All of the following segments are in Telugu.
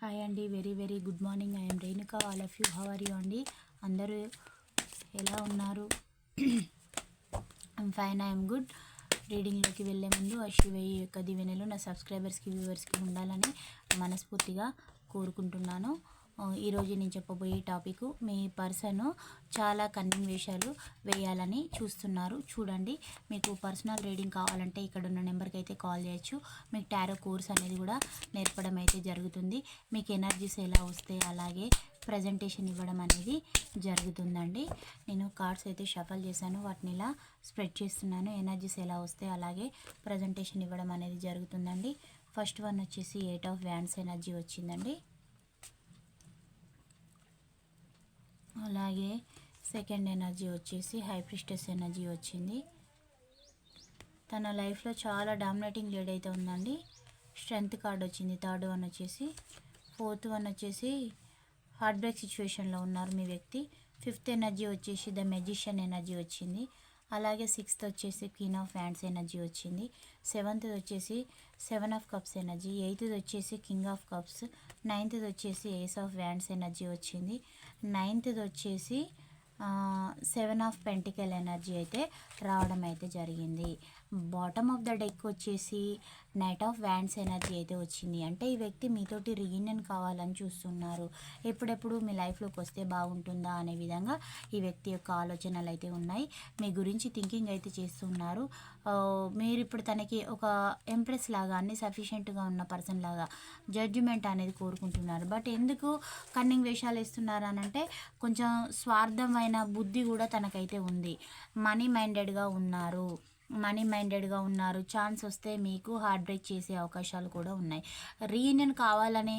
హాయ్ అండి very very good morning I'm Renuka all of you how are you అండి? అందరూ ఎలా ఉన్నారు? ఐమ్ ఫైన్ ఐఎమ్ గుడ్ రీడింగ్లోకి వెళ్ళే ముందు ఆ శివయ్య యొక్క దీవెనలు నా సబ్స్క్రైబర్స్కి వ్యూవర్స్కి ఉండాలని మనస్ఫూర్తిగా కోరుకుంటున్నాను. ఈరోజు నేను చెప్పబోయే టాపిక్ మీ పర్సన్ చాలా కన్నింగ్ వేషాలు వేయాలని చూస్తున్నారు. చూడండి మీకు పర్సనల్ రీడింగ్ కావాలంటే ఇక్కడ ఉన్న నెంబర్కి అయితే కాల్ చేయొచ్చు. మీకు టారో కోర్స్ అనేది కూడా నేర్పడం అయితే జరుగుతుంది. మీకు ఎనర్జీస్ ఎలా వస్తే అలాగే ప్రజెంటేషన్ ఇవ్వడం అనేది జరుగుతుందండి. నేను కార్డ్స్ అయితే షఫల్ చేశాను. వాటిని ఇలా స్ప్రెడ్ చేస్తున్నాను. ఎనర్జీస్ ఎలా వస్తే అలాగే ప్రజెంటేషన్ ఇవ్వడం అనేది జరుగుతుందండి. ఫస్ట్ వన్ వచ్చేసి ఎయిట్ ఆఫ్ వ్యాండ్స్ ఎనర్జీ వచ్చిందండి. అలాగే సెకండ్ ఎనర్జీ వచ్చేసి హైప్రిస్టెస్ ఎనర్జీ వచ్చింది. తన లైఫ్లో చాలా డామినేటింగ్ లీడ్ అయితే ఉందండి. స్ట్రెంగ్త్ కార్డ్ వచ్చింది థర్డ్ వన్ వచ్చేసి. ఫోర్త్ వన్ వచ్చేసి హార్ట్ బ్రేక్ సిచ్యువేషన్లో ఉన్నారు మీ వ్యక్తి. ఫిఫ్త్ ఎనర్జీ వచ్చేసి ద మెజిషియన్ ఎనర్జీ వచ్చింది. అలాగే సిక్స్త్ వచ్చేసి క్వీన్ ఆఫ్ హ్యాండ్స్ ఎనర్జీ వచ్చింది. సెవెంత్ వచ్చేసి సెవెన్ ఆఫ్ కప్స్ ఎనర్జీ ఎయిత్ది వచ్చేసి కింగ్ ఆఫ్ కప్స్ నైన్త్ వచ్చేసి ఏస్ ఆఫ్ వ్యాండ్స్ ఎనర్జీ వచ్చింది. నైన్త్ది వచ్చేసి సెవెన్ ఆఫ్ పెంటికల్ ఎనర్జీ అయితే రావడం అయితే జరిగింది. బాటమ్ ఆఫ్ ద డెక్ వచ్చేసి నైట్ ఆఫ్ వ్యాండ్స్ ఎనర్జీ అయితే వచ్చింది. అంటే ఈ వ్యక్తి మీతోటి రీయూనియన్ కావాలని చూస్తున్నారు. ఎప్పుడెప్పుడు మీ లైఫ్లోకి వస్తే బాగుంటుందా అనే విధంగా ఈ వ్యక్తి యొక్క ఆలోచనలు అయితే ఉన్నాయి. మీ గురించి థింకింగ్ అయితే చేస్తున్నారు. మీరు ఇప్పుడు తనకి ఒక ఎంప్రెస్ లాగా అన్ని సఫిషియెంట్గా ఉన్న పర్సన్ లాగా జడ్జిమెంట్ అనేది కోరుకుంటున్నారు. బట్ ఎందుకు కన్నింగ్ వేషాలు ఇస్తున్నారు అని అంటే కొంచెం స్వార్థమైన బుద్ధి కూడా తనకైతే ఉంది. మనీ మైండెడ్గా ఉన్నారు. మనీ మైండెడ్గా ఉన్నారు. ఛాన్స్ వస్తే మీకు హార్ట్ బ్రేక్ చేసే అవకాశాలు కూడా ఉన్నాయి. రీయూనియన్ కావాలనే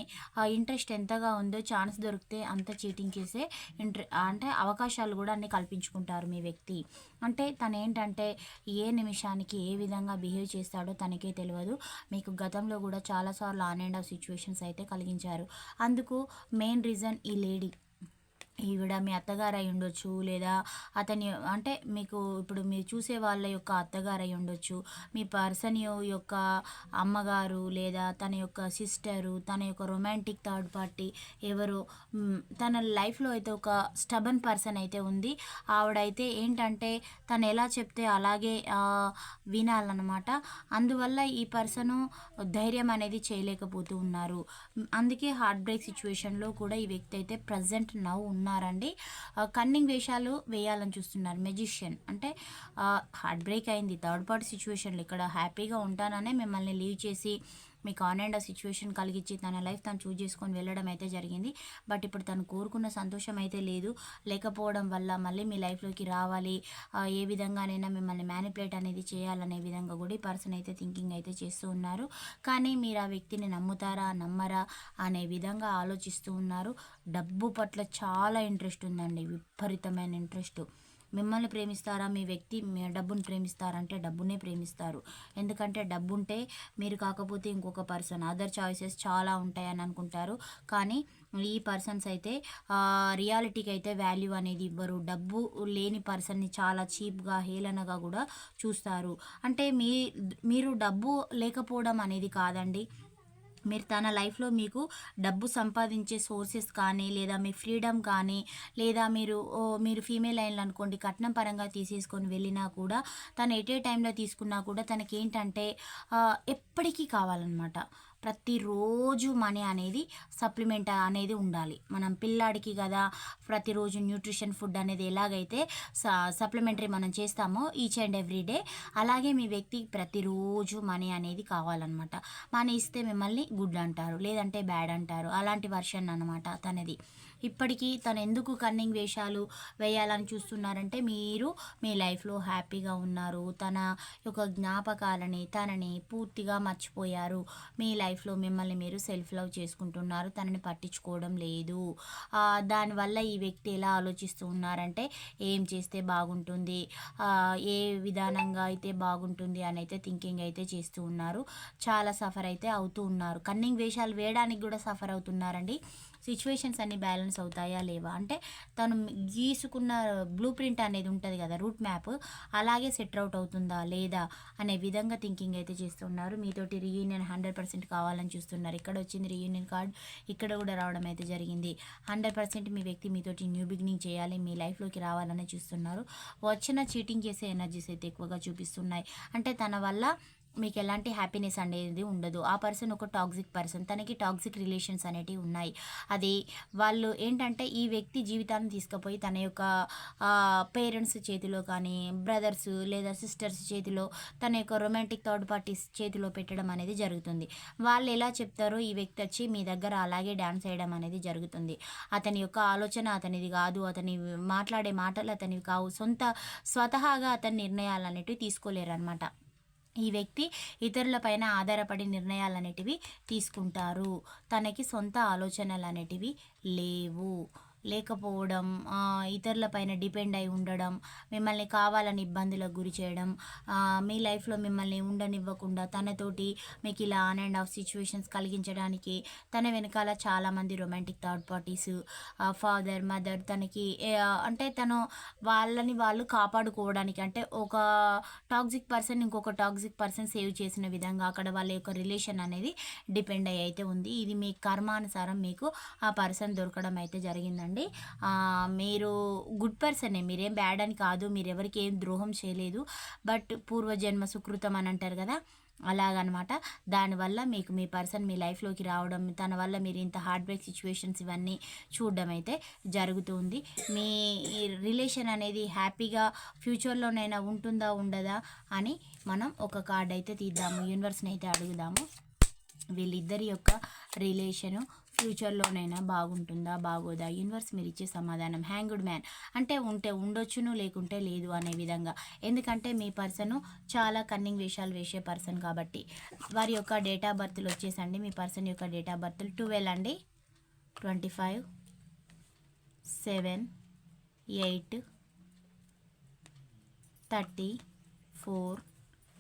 ఇంట్రెస్ట్ ఎంతగా ఉందో ఛాన్స్ దొరికితే అంత చీటింగ్ చేసే ఇంట్రె అంటే అవకాశాలు కూడా అన్ని కల్పించుకుంటారు మీ వ్యక్తి. అంటే తను ఏంటంటే ఏ నిమిషానికి ఏ విధంగా బిహేవ్ చేస్తాడో తనకే తెలియదు మీకు గతంలో కూడా చాలాసార్లు ఆన్ అండ్ ఆఫ్ సిచ్యువేషన్స్ అయితే కలిగించారు. అందుకు మెయిన్ రీజన్ ఈ లేడీ. ఈవిడ మీ అత్తగారు అయి ఉండొచ్చు లేదా అతని అంటే మీకు ఇప్పుడు మీరు చూసే వాళ్ళ యొక్క అత్తగారు అయి ఉండొచ్చు. మీ పర్సన్ యొక్క అమ్మగారు లేదా తన యొక్క సిస్టరు తన యొక్క రొమాంటిక్ థర్డ్ పార్టీ ఎవరు తన లైఫ్లో అయితే ఒక స్టబన్ పర్సన్ అయితే ఉంది. ఆవిడైతే ఏంటంటే తను ఎలా చెప్తే అలాగే వినాలన్నమాట. అందువల్ల ఈ పర్సను ధైర్యం అనేది చేయలేకపోతూ ఉన్నారు. అందుకే హార్ట్ బ్రేక్ సిచ్యువేషన్లో కూడా ఈ వ్యక్తి అయితే ప్రజెంట్ నవ్వు ఉన్నారండి. కన్నింగ్ వేషాలు వేయాలని చూస్తున్నారు మెజిషియన్. అంటే హార్ట్ బ్రేక్ అయింది. థర్డ్ పార్టీ సిచ్యువేషన్లో ఇక్కడ హ్యాపీగా ఉంటాననే మిమ్మల్ని లీవ్ చేసి మీకు ఆన్ అండ్ ఆ సిచ్యువేషన్ కలిగించి తన లైఫ్ తను చూజ్ చేసుకొని వెళ్ళడం అయితే జరిగింది. బట్ ఇప్పుడు తను కోరుకున్న సంతోషం అయితే లేదు. లేకపోవడం వల్ల మళ్ళీ మీ లైఫ్లోకి రావాలి. ఏ విధంగానైనా మిమ్మల్ని మ్యానిపులేట్ అనేది చేయాలనే విధంగా కూడా ఈ పర్సన్ అయితే థింకింగ్ అయితే చేస్తూ ఉన్నారు. కానీ మీరు ఆ వ్యక్తిని నమ్ముతారా నమ్మరా అనే విధంగా ఆలోచిస్తూ ఉన్నారు. డబ్బు పట్ల చాలా ఇంట్రెస్ట్ ఉందండి. విపరీతమైన ఇంట్రెస్ట్ మిమ్మల్ని ప్రేమిస్తారా? మీ వ్యక్తి మీ డబ్బును ప్రేమిస్తారంటే డబ్బునే ప్రేమిస్తారు. ఎందుకంటే డబ్బు ఉంటే మీరు కాకపోతే ఇంకొక పర్సన్. అదర్ చాయిసెస్ చాలా ఉంటాయని అనుకుంటారు. కానీ ఈ పర్సన్స్ అయితే రియాలిటీకి అయితే వాల్యూ అనేది ఇవ్వరు. డబ్బు లేని పర్సన్ని చాలా చీప్గా హేళనగా కూడా చూస్తారు. అంటే మీ మీరు డబ్బు లేకపోవడం అనేది కాదండి. మీరు తన లైఫ్లో మీకు డబ్బు సంపాదించే సోర్సెస్ కానీ లేదా మీ ఫ్రీడమ్ కానీ లేదా మీరు మీరు ఫీమేల్ అయిన అనుకోండి కట్నం పరంగా తీసేసుకొని వెళ్ళినా కూడా తను ఎట్ ఏ టైంలో తీసుకున్నా కూడా తనకి ఏంటంటే ఎప్పటికీ కావాలన్నమాట. ప్రతిరోజు మనీ అనేది సప్లిమెంట్ అనేది ఉండాలి. మనం పిల్లాడికి కదా ప్రతిరోజు న్యూట్రిషన్ ఫుడ్ అనేది ఎలాగైతే సప్లిమెంటరీ మనం చేస్తామో ఈచ్ అండ్ ఎవ్రీ డే అలాగే మీ వ్యక్తికి ప్రతిరోజు మనీ అనేది కావాలన్నమాట. మనీ ఇస్తే మిమ్మల్ని గుడ్ అంటారు లేదంటే బ్యాడ్ అంటారు అలాంటి వర్షన్ అనమాట తనది. ఇప్పటికీ తను ఎందుకు కన్నింగ్ వేషాలు వేయాలని చూస్తున్నారంటే మీరు మీ లైఫ్లో హ్యాపీగా ఉన్నారు. తన యొక్క జ్ఞాపకాలని తనని పూర్తిగా మర్చిపోయారు. మీ లైఫ్లో మిమ్మల్ని మీరు సెల్ఫ్ లవ్ చేసుకుంటున్నారు. తనని పట్టించుకోవడం లేదు. దానివల్ల ఈ వ్యక్తి ఎలా ఆలోచిస్తూ ఉన్నారంటే ఏం చేస్తే బాగుంటుంది? ఏ విధానంగా అయితే బాగుంటుంది అని అయితే థింకింగ్ అయితే చేస్తూ ఉన్నారు. చాలా సఫర్ అయితే అవుతూ ఉన్నారు. కన్నింగ్ వేషాలు వేయడానికి కూడా సఫర్ అవుతున్నారండి. సిచ్యువేషన్స్ అన్ని బ్యాలెన్స్ అవుతాయా లేవా? అంటే తను గీసుకున్న బ్లూ ప్రింట్ అనేది ఉంటుంది కదా రూట్ మ్యాప్ అలాగే సెట్ అవుట్ అవుతుందా లేదా అనే విధంగా థింకింగ్ అయితే చేస్తున్నారు. మీతోటి రీయూనియన్ హండ్రెడ్ పర్సెంట్ కావాలని చూస్తున్నారు. ఇక్కడ వచ్చింది రీయూనియన్ కార్డ్ ఇక్కడ కూడా రావడం అయితే జరిగింది. హండ్రెడ్ పర్సెంట్ మీ వ్యక్తి మీతోటి న్యూ బిగినింగ్ చేయాలి మీ లైఫ్లోకి రావాలని చూస్తున్నారు. వచ్చిన చీటింగ్ చేసే ఎనర్జీస్ అయితే ఎక్కువగా చూపిస్తున్నాయి. అంటే తన వల్ల మీకు ఎలాంటి హ్యాపీనెస్ అనేది ఉండదు. ఆ పర్సన్ ఒక టాక్సిక్ పర్సన్ తనకి టాక్సిక్ రిలేషన్స్ అనేటివి ఉన్నాయి. అది వాళ్ళు ఏంటంటే ఈ వ్యక్తి జీవితాన్ని తీసుకుపోయి తన యొక్క పేరెంట్స్ చేతిలో కానీ బ్రదర్స్ లేదా సిస్టర్స్ చేతిలో తన యొక్క రొమాంటిక్ థర్డ్ పార్టీస్ చేతిలో పెట్టడం అనేది జరుగుతుంది. వాళ్ళు ఎలా చెప్తారో ఈ వ్యక్తి వచ్చి మీ దగ్గర అలాగే డ్యాన్స్ వేయడం అనేది జరుగుతుంది. అతని యొక్క ఆలోచన అతనిది కాదు. అతని మాట్లాడే మాటలు అతనివి కావు. సొంత స్వతహాగా అతని నిర్ణయాలు అనేటివి తీసుకోలేరు అనమాట ఈ వ్యక్తి ఇతరులపైన ఆధారపడి నిర్ణయాలు అనేటివి తీసుకుంటారు. తనకి సొంత ఆలోచనలు అనేటివి లేవు. లేకపోవడం ఇతరులపైన డిపెండ్ అయి ఉండడం మిమ్మల్ని కావాలని ఇబ్బందులకు గురి చేయడం మీ లైఫ్లో మిమ్మల్ని ఉండనివ్వకుండా తనతోటి మీకు ఇలా ఆన్ అండ్ ఆఫ్ సిచ్యువేషన్స్ కలిగించడానికి తన వెనకాల చాలామంది romantic third parties father mother తనకి అంటే తను వాళ్ళని వాళ్ళు కాపాడుకోవడానికి అంటే ఒక టాక్సిక్ పర్సన్ ఇంకొక టాక్సిక్ పర్సన్ సేవ్ చేసిన విధంగా అక్కడ వాళ్ళ యొక్క రిలేషన్ అనేది డిపెండ్ అయ్యి అయితే ఉంది. ఇది మీ కర్మానుసారం మీకు ఆ పర్సన్ దొరకడం అయితే జరిగిందండి. అండి మీరు గుడ్ పర్సనే మీరేం బ్యాడ్ అని కాదు. మీరు ఎవరికి ఏం ద్రోహం చేయలేదు. బట్ పూర్వజన్మ సుకృతం అని అంటారు కదా అలాగనమాట. దానివల్ల మీకు మీ పర్సన్ మీ లైఫ్లోకి రావడం తన వల్ల మీరు ఇంత హార్డ్ బ్రేక్ సిచ్యువేషన్స్ ఇవన్నీ చూడడం అయితే జరుగుతుంది మీ రిలేషన్ అనేది హ్యాపీగా ఫ్యూచర్లోనైనా ఉంటుందా ఉండదా అని మనం ఒక కార్డ్ అయితే తీద్దాము. యూనివర్స్ని అయితే అడుగుదాము. వీళ్ళిద్దరి యొక్క రిలేషను ఫ్యూచర్లోనైనా బాగుంటుందా బాగోదా? యూనివర్స్ మీరు ఇచ్చే సమాధానం హ్యాంగుడ్ మ్యాన్. అంటే ఉంటే ఉండొచ్చును లేకుంటే లేదు అనే విధంగా. ఎందుకంటే మీ పర్సన్ చాలా కన్నింగ్ వేషాలు వేసే పర్సన్ కాబట్టి. వారి యొక్క డేట్ ఆఫ్ బర్త్లు వచ్చేసండి. మీ పర్సన్ యొక్క డేట్ ఆఫ్ బర్త్లు ట్వెల్వ్ అండి. Twenty five seven eight thirty four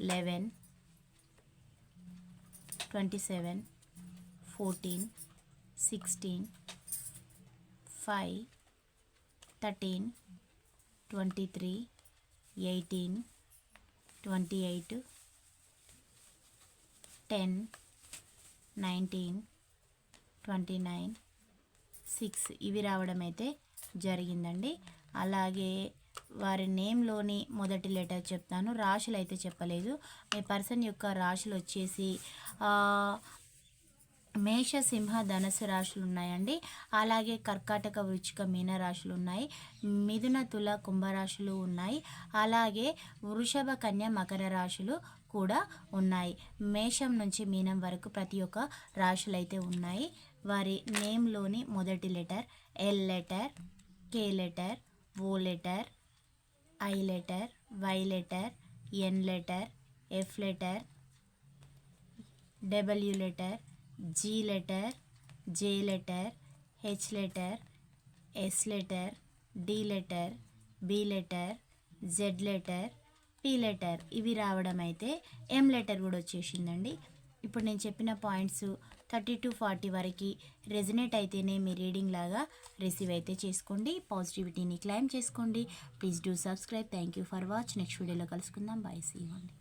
eleven twenty seven fourteen sixteen five thirteen twenty three eighteen twenty eight ten nineteen twenty nine six ఇవి రావడం అయితే జరిగిందండి. అలాగే వారి నేమ్లోని మొదటి లెటర్ చెప్తాను. రాశులు అయితే చెప్పలేదు. మీ పర్సన్ యొక్క రాశులు వచ్చేసి మేష సింహ ధనుసు రాశులు ఉన్నాయండి అలాగే కర్కాటక వృచ్చిక మీన రాశులు ఉన్నాయి మిథున తుల కుంభరాశులు ఉన్నాయి. అలాగే వృషభ కన్య మకర రాశులు కూడా ఉన్నాయి. మేషం నుంచి మీనం వరకు ప్రతి ఒక్క రాశులు అయితే ఉన్నాయి. వారి నేమ్లోని మొదటి letter L letter K letter O letter I letter Y letter N letter F letter W letter G letter J letter H letter S letter D letter B letter Z letter P letter ఇవి రావడం అయితే ఎం లెటర్ కూడా వచ్చేసిందండి. ఇప్పుడు నేను చెప్పిన పాయింట్స్ థర్టీ టు ఫార్టీ వరకు రెజినేట్ అయితేనే మీ రీడింగ్ లాగా రిసీవ్ అయితే చేసుకోండి. పాజిటివిటీని క్లైమ్ చేసుకోండి. Please do subscribe. Thank you for watch. Next వీడియోలో కలుసుకుందాం. Bye see. అండి.